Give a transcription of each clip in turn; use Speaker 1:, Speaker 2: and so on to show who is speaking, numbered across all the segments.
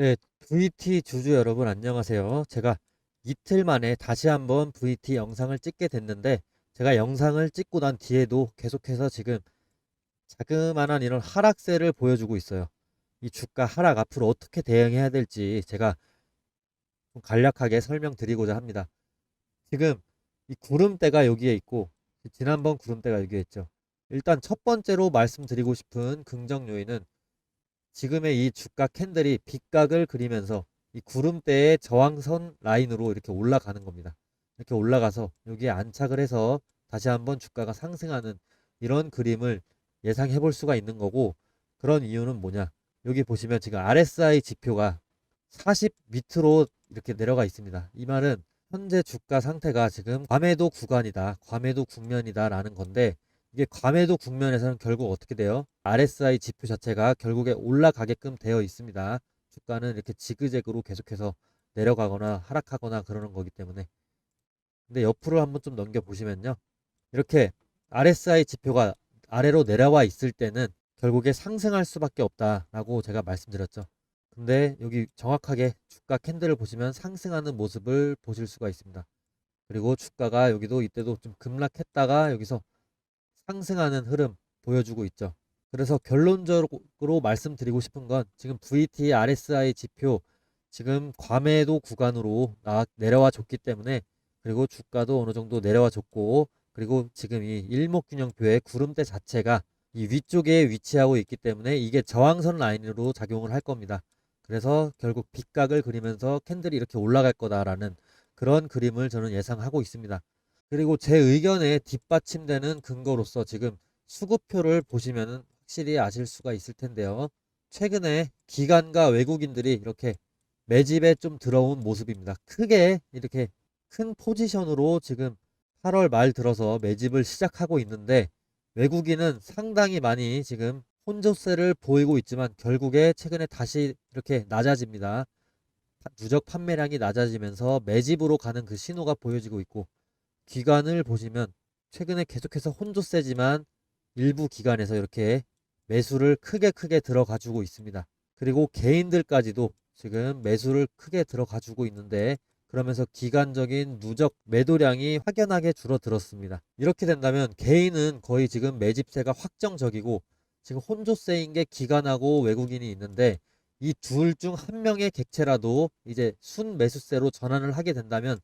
Speaker 1: 네, VT 주주 여러분 안녕하세요. 제가 이틀 만에 다시 한번 VT 영상을 찍게 됐는데 제가 영상을 찍고 난 뒤에도 계속해서 지금 자그마한 이런 하락세를 보여주고 있어요. 이 주가 하락 앞으로 어떻게 대응해야 될지 제가 좀 간략하게 설명드리고자 합니다. 지금 이 구름대가 여기에 있고 지난번 구름대가 여기에 있죠. 일단 첫 번째로 말씀드리고 싶은 긍정 요인은 지금의 이 주가 캔들이 빗각을 그리면서 이 구름대의 저항선 라인으로 이렇게 올라가는 겁니다. 이렇게 올라가서 여기에 안착을 해서 다시 한번 주가가 상승하는 이런 그림을 예상해 볼 수가 있는 거고 그런 이유는 뭐냐? 여기 보시면 지금 RSI 지표가 40 밑으로 이렇게 내려가 있습니다. 이 말은 현재 주가 상태가 지금 과매도 구간이다, 과매도 국면이다 라는 건데 이게 과매도 국면에서는 결국 어떻게 돼요? RSI 지표 자체가 결국에 올라가게끔 되어 있습니다. 주가는 이렇게 지그재그로 계속해서 내려가거나 하락하거나 그러는 거기 때문에. 근데 옆으로 한번 좀 넘겨 보시면요. 이렇게 RSI 지표가 아래로 내려와 있을 때는 결국에 상승할 수밖에 없다라고 제가 말씀드렸죠. 근데 여기 정확하게 주가 캔들을 보시면 상승하는 모습을 보실 수가 있습니다. 그리고 주가가 여기도 이때도 좀 급락했다가 여기서 상승하는 흐름 보여주고 있죠. 그래서 결론적으로 말씀드리고 싶은 건 지금 VT RSI 지표 지금 과매도 구간으로 나, 내려와 줬기 때문에 그리고 주가도 어느 정도 내려와 줬고 그리고 지금 이 일목균형표의 구름대 자체가 이 위쪽에 위치하고 있기 때문에 이게 저항선 라인으로 작용을 할 겁니다. 그래서 결국 빗각을 그리면서 캔들이 이렇게 올라갈 거다라는 그런 그림을 저는 예상하고 있습니다. 그리고 제 의견에 뒷받침되는 근거로서 지금 수급표를 보시면은 확실히 아실 수가 있을 텐데요. 최근에 기관과 외국인들이 이렇게 매집에 좀 들어온 모습입니다. 크게 이렇게 큰 포지션으로 지금 8월 말 들어서 매집을 시작하고 있는데 외국인은 상당히 많이 지금 혼조세를 보이고 있지만 결국에 최근에 다시 이렇게 낮아집니다. 누적 판매량이 낮아지면서 매집으로 가는 그 신호가 보여지고 있고 기관을 보시면 최근에 계속해서 혼조세지만 일부 기관에서 이렇게 매수를 크게 크게 들어가지고 있습니다. 그리고 개인들까지도 지금 매수를 크게 들어가지고 있는데 그러면서 기간적인 누적 매도량이 확연하게 줄어들었습니다. 이렇게 된다면 개인은 거의 지금 매집세가 확정적이고 지금 혼조세인 게 기관하고 외국인이 있는데 이 둘 중 한 명의 객체라도 이제 순 매수세로 전환을 하게 된다면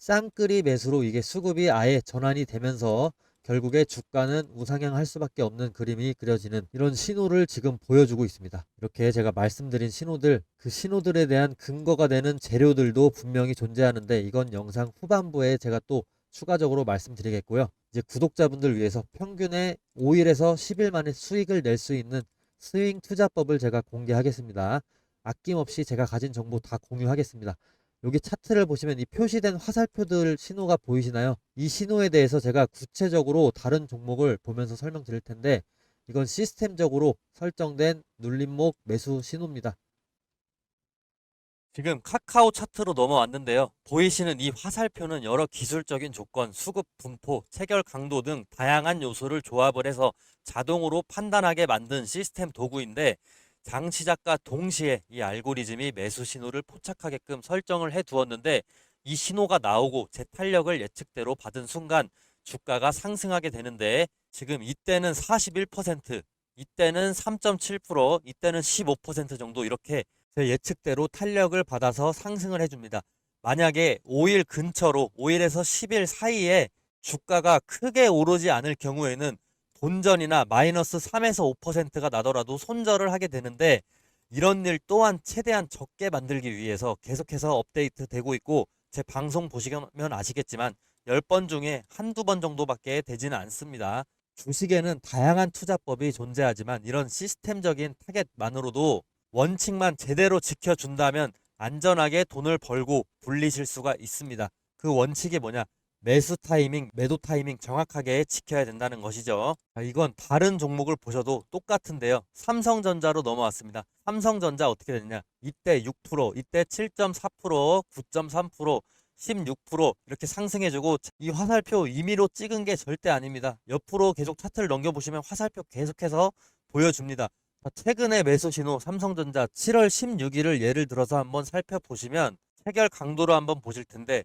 Speaker 1: 쌍끌이 매수로 이게 수급이 아예 전환이 되면서 결국에 주가는 우상향할 수밖에 없는 그림이 그려지는 이런 신호를 지금 보여주고 있습니다. 이렇게 제가 말씀드린 신호들, 그 신호들에 대한 근거가 되는 재료들도 분명히 존재하는데 이건 영상 후반부에 제가 또 추가적으로 말씀드리겠고요. 이제 구독자분들 위해서 평균에 5일에서 10일 만에 수익을 낼 수 있는 스윙 투자법을 제가 공개하겠습니다. 아낌없이 제가 가진 정보 다 공유하겠습니다. 여기 차트를 보시면 이 표시된 화살표들 신호가 보이시나요? 이 신호에 대해서 제가 구체적으로 다른 종목을 보면서 설명드릴 텐데 이건 시스템적으로 설정된 눌림목 매수 신호입니다.
Speaker 2: 지금 카카오 차트로 넘어왔는데요. 보이시는 이 화살표는 여러 기술적인 조건, 수급 분포, 체결 강도 등 다양한 요소를 조합을 해서 자동으로 판단하게 만든 시스템 도구인데 장 시작과 동시에 이 알고리즘이 매수 신호를 포착하게끔 설정을 해 두었는데 이 신호가 나오고 제 탄력을 예측대로 받은 순간 주가가 상승하게 되는데 지금 이때는 41%, 이때는 3.7%, 이때는 15% 정도 이렇게 제 예측대로 탄력을 받아서 상승을 해줍니다. 만약에 5일 근처로 5일에서 10일 사이에 주가가 크게 오르지 않을 경우에는 본전이나 마이너스 3에서 5%가 나더라도 손절을 하게 되는데 이런 일 또한 최대한 적게 만들기 위해서 계속해서 업데이트 되고 있고 제 방송 보시면 아시겠지만 10번 중에 한두 번 정도밖에 되지는 않습니다. 주식에는 다양한 투자법이 존재하지만 이런 시스템적인 타겟만으로도 원칙만 제대로 지켜준다면 안전하게 돈을 벌고 불리실 수가 있습니다. 그 원칙이 뭐냐? 매수 타이밍, 매도 타이밍 정확하게 지켜야 된다는 것이죠. 자, 이건 다른 종목을 보셔도 똑같은데요. 삼성전자로 넘어왔습니다. 삼성전자 어떻게 됐냐? 이때 6%, 이때 7.4%, 9.3%, 16% 이렇게 상승해주고 이 화살표 임의로 찍은 게 절대 아닙니다. 옆으로 계속 차트를 넘겨보시면 화살표 계속해서 보여줍니다. 자, 최근의 매수 신호 삼성전자 7월 16일을 예를 들어서 한번 살펴보시면 체결 강도로 한번 보실 텐데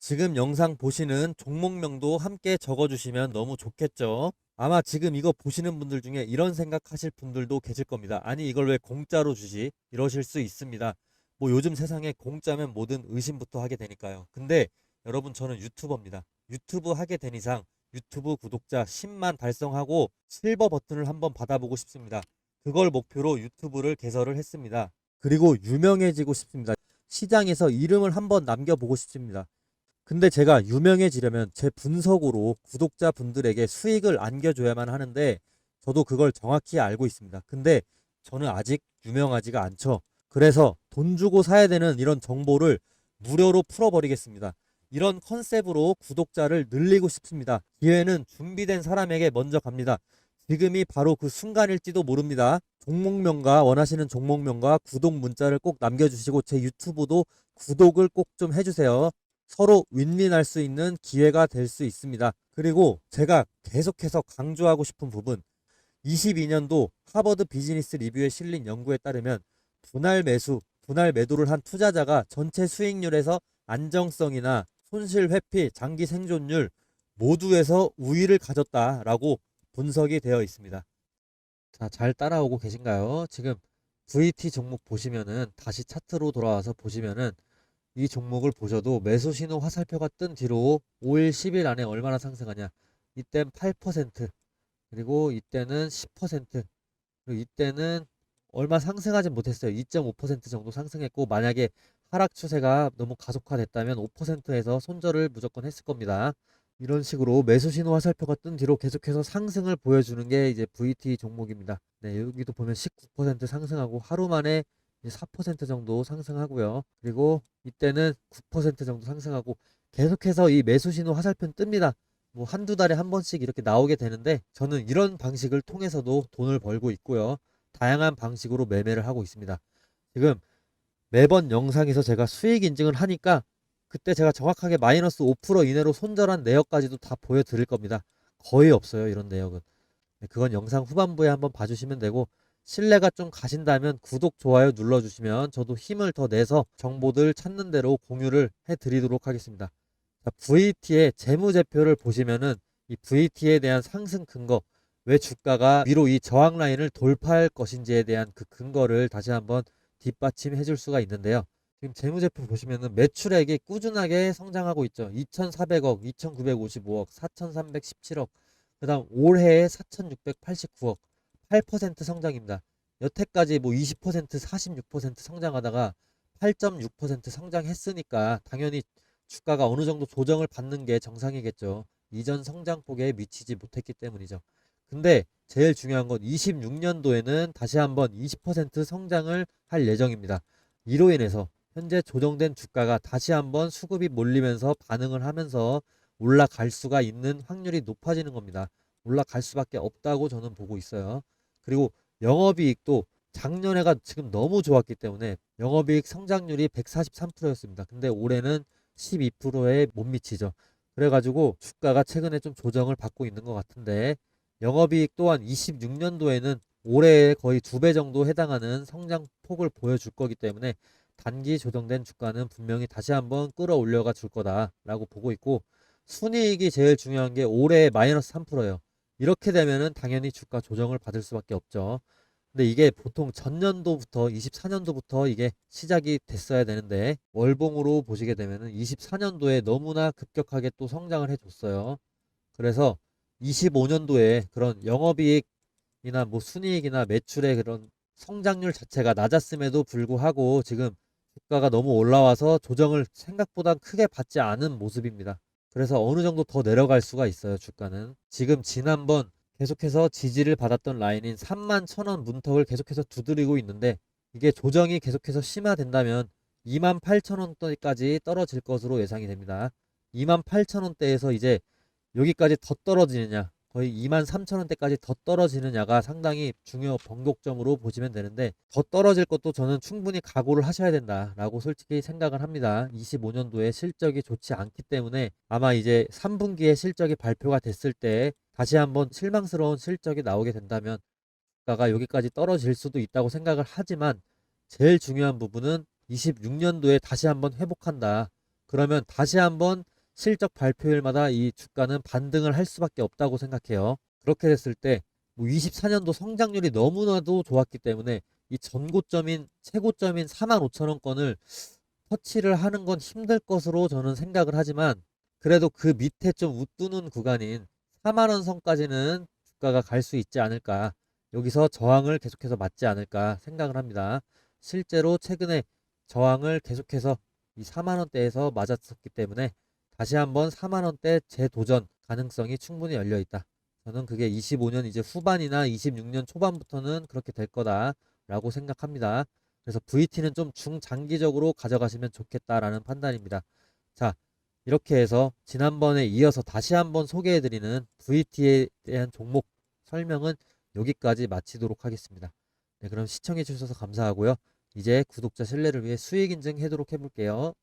Speaker 2: 지금 영상 보시는 종목명도 함께 적어주시면 너무 좋겠죠. 아마 지금 이거 보시는 분들 중에 이런 생각하실 분들도 계실 겁니다. 아니 이걸 왜 공짜로 주지? 이러실 수 있습니다. 뭐 요즘 세상에 공짜면 뭐든 의심부터 하게 되니까요. 근데 여러분 저는 유튜버입니다. 유튜브 하게 된 이상 유튜브 구독자 10만 달성하고 실버 버튼을 한번 받아보고 싶습니다. 그걸 목표로 유튜브를 개설을 했습니다. 그리고 유명해지고 싶습니다. 시장에서 이름을 한번 남겨보고 싶습니다. 근데 제가 유명해지려면 제 분석으로 구독자 분들에게 수익을 안겨줘야만 하는데 저도 그걸 정확히 알고 있습니다. 근데 저는 아직 유명하지가 않죠. 그래서 돈 주고 사야 되는 이런 정보를 무료로 풀어버리겠습니다. 이런 컨셉으로 구독자를 늘리고 싶습니다. 기회는 준비된 사람에게 먼저 갑니다. 지금이 바로 그 순간일지도 모릅니다. 종목명과 원하시는 종목명과 구독 문자를 꼭 남겨주시고 제 유튜브도 구독을 꼭 좀 해주세요. 서로 윈윈할 수 있는 기회가 될 수 있습니다. 그리고 제가 계속해서 강조하고 싶은 부분 22년도 하버드 비즈니스 리뷰에 실린 연구에 따르면 분할 매수, 분할 매도를 한 투자자가 전체 수익률에서 안정성이나 손실 회피, 장기 생존율 모두에서 우위를 가졌다라고 분석이 되어 있습니다. 자, 잘 따라오고 계신가요? 지금 VT 종목 보시면은 다시 차트로 돌아와서 보시면은 이 종목을 보셔도 매수 신호 화살표가 뜬 뒤로 5일, 10일 안에 얼마나 상승하냐. 이땐 8%, 그리고 이때는 10%, 그리고 이때는 얼마 상승하지 못했어요. 2.5% 정도 상승했고, 만약에 하락 추세가 너무 가속화됐다면 5%에서 손절을 무조건 했을 겁니다. 이런 식으로 매수 신호 화살표가 뜬 뒤로 계속해서 상승을 보여주는 게 이제 VT 종목입니다. 네, 여기도 보면 19% 상승하고 하루 만에 4% 정도 상승하고요. 그리고 이때는 9% 정도 상승하고 계속해서 이 매수 신호 화살표는 뜹니다. 뭐 한두 달에 한 번씩 이렇게 나오게 되는데 저는 이런 방식을 통해서도 돈을 벌고 있고요. 다양한 방식으로 매매를 하고 있습니다. 지금 매번 영상에서 제가 수익 인증을 하니까 그때 제가 정확하게 마이너스 5% 이내로 손절한 내역까지도 다 보여드릴 겁니다. 거의 없어요, 이런 내역은. 네, 그건 영상 후반부에 한번 봐주시면 되고 신뢰가 좀 가신다면 구독, 좋아요 눌러주시면 저도 힘을 더 내서 정보들 찾는 대로 공유를 해드리도록 하겠습니다. 자, VT의 재무제표를 보시면은 이 VT에 대한 상승 근거, 왜 주가가 위로 이 저항 라인을 돌파할 것인지에 대한 그 근거를 다시 한번 뒷받침해 줄 수가 있는데요. 지금 재무제표 보시면은 매출액이 꾸준하게 성장하고 있죠. 2,400억, 2,955억, 4,317억, 그 다음 올해에 4,689억, 8% 성장입니다. 여태까지 뭐 20%, 46% 성장하다가 8.6% 성장했으니까 당연히 주가가 어느 정도 조정을 받는 게 정상이겠죠. 이전 성장폭에 미치지 못했기 때문이죠. 근데 제일 중요한 건 26년도에는 다시 한번 20% 성장을 할 예정입니다. 이로 인해서 현재 조정된 주가가 다시 한번 수급이 몰리면서 반응을 하면서 올라갈 수가 있는 확률이 높아지는 겁니다. 올라갈 수밖에 없다고 저는 보고 있어요. 그리고 영업이익도 작년에가 지금 너무 좋았기 때문에 영업이익 성장률이 143%였습니다. 근데 올해는 12%에 못 미치죠. 그래가지고 주가가 최근에 좀 조정을 받고 있는 것 같은데
Speaker 1: 영업이익 또한 26년도에는 올해의 거의 두 배 정도 해당하는 성장폭을 보여줄 거기 때문에 단기 조정된 주가는 분명히 다시 한번 끌어올려가 줄 거다라고 보고 있고 순이익이 제일 중요한 게 올해 마이너스 3%예요. 이렇게 되면은 당연히 주가 조정을 받을 수밖에 없죠. 근데 이게 보통 전년도부터 24년도부터 이게 시작이 됐어야 되는데 월봉으로 보시게 되면은 24년도에 너무나 급격하게 또 성장을 해줬어요. 그래서 25년도에 그런 영업이익이나 뭐 순이익이나 매출의 그런 성장률 자체가 낮았음에도 불구하고 지금 주가가 너무 올라와서 조정을 생각보다 크게 받지 않은 모습입니다. 그래서 어느 정도 더 내려갈 수가 있어요, 주가는. 지금 지난번 계속해서 지지를 받았던 라인인 3만 1000원 문턱을 계속해서 두드리고 있는데 이게 조정이 계속해서 심화된다면 2만 8천원대까지 떨어질 것으로 예상이 됩니다. 2만 8천원대에서 이제 여기까지 더 떨어지느냐 거의 2만 3천 원대까지 더 떨어지느냐가 상당히 중요 번곡점으로 보시면 되는데 더 떨어질 것도 저는 충분히 각오를 하셔야 된다라고 솔직히 생각을 합니다. 25년도에 실적이 좋지 않기 때문에 아마 이제 3분기에 실적이 발표가 됐을 때 다시 한번 실망스러운 실적이 나오게 된다면 주가가 여기까지 떨어질 수도 있다고 생각을 하지만 제일 중요한 부분은 26년도에 다시 한번 회복한다. 그러면 다시 한번 실적 발표일마다 이 주가는 반등을 할 수밖에 없다고 생각해요. 그렇게 됐을 때, 뭐 24년도 성장률이 너무나도 좋았기 때문에 이 전고점인, 최고점인 4만 5천 원권을 터치를 하는 건 힘들 것으로 저는 생각을 하지만, 그래도 그 밑에 좀 웃두는 구간인 4만 원 선까지는 주가가 갈 수 있지 않을까. 여기서 저항을 계속해서 맞지 않을까 생각을 합니다. 실제로 최근에 저항을 계속해서 이 4만 원대에서 맞았었기 때문에 다시 한번 4만 원대 재도전 가능성이 충분히 열려 있다. 저는 그게 25년 이제 후반이나 26년 초반부터는 그렇게 될 거다라고 생각합니다. 그래서 VT는 좀 중장기적으로 가져가시면 좋겠다라는 판단입니다. 자, 이렇게 해서 지난번에 이어서 다시 한번 소개해드리는 VT에 대한 종목 설명은 여기까지 마치도록 하겠습니다. 네, 그럼 시청해 주셔서 감사하고요. 이제 구독자 신뢰를 위해 수익 인증하도록 해볼게요.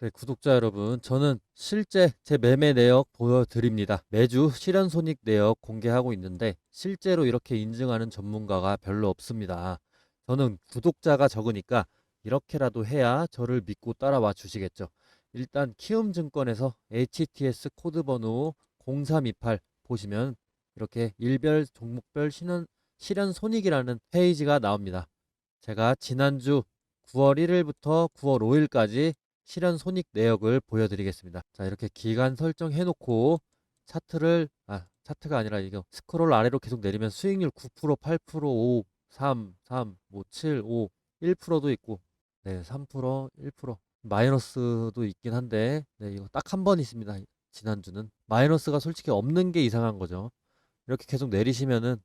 Speaker 1: 네, 구독자 여러분, 저는 실제 제 매매 내역 보여드립니다. 매주 실현 손익 내역 공개하고 있는데 실제로 이렇게 인증하는 전문가가 별로 없습니다. 저는 구독자가 적으니까 이렇게라도 해야 저를 믿고 따라와 주시겠죠. 일단 키움증권에서 HTS 코드 번호 0328 보시면 이렇게 일별 종목별 실현, 실현 손익이라는 페이지가 나옵니다. 제가 지난주 9월 1일부터 9월 5일까지 실현 손익 내역을 보여드리겠습니다. 자, 이렇게 기간 설정해 놓고 차트를, 아, 차트가 아니라 이거 스크롤 아래로 계속 내리면 수익률 9%, 8%, 5, 3, 3, 뭐 7, 5, 1%도 있고, 네, 3%, 1%. 마이너스도 있긴 한데, 네, 이거 딱 한 번 있습니다. 지난주는. 마이너스가 솔직히 없는 게 이상한 거죠. 이렇게 계속 내리시면은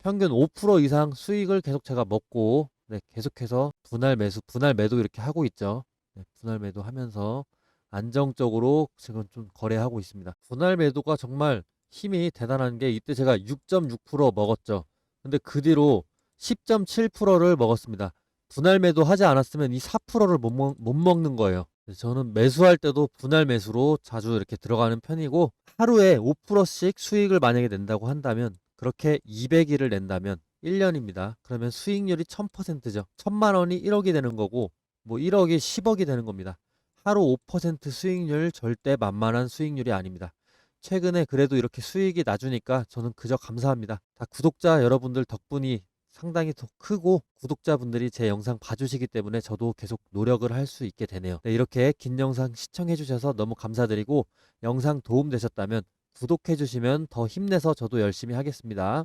Speaker 1: 평균 5% 이상 수익을 계속 제가 먹고, 네, 계속해서 분할 매수, 분할 매도 이렇게 하고 있죠. 네, 분할 매도 하면서 안정적으로 지금 좀 거래하고 있습니다. 분할 매도가 정말 힘이 대단한 게 이때 제가 6.6% 먹었죠. 근데 그 뒤로 10.7%를 먹었습니다. 분할 매도 하지 않았으면 이 4%를 못, 먹, 못 먹는 거예요. 저는 매수할 때도 분할 매수로 자주 이렇게 들어가는 편이고 하루에 5%씩 수익을 만약에 낸다고 한다면 그렇게 200일을 낸다면 1년입니다. 그러면 수익률이 1000%죠. 1000만 원이 1억이 되는 거고 뭐 1억이 10억이 되는 겁니다. 하루 5% 수익률 절대 만만한 수익률이 아닙니다. 최근에 그래도 이렇게 수익이 나주니까 저는 그저 감사합니다. 다 구독자 여러분들 덕분이 상당히 더 크고 구독자분들이 제 영상 봐주시기 때문에 저도 계속 노력을 할 수 있게 되네요. 네, 이렇게 긴 영상 시청해주셔서 너무 감사드리고 영상 도움 되셨다면 구독해주시면 더 힘내서 저도 열심히 하겠습니다.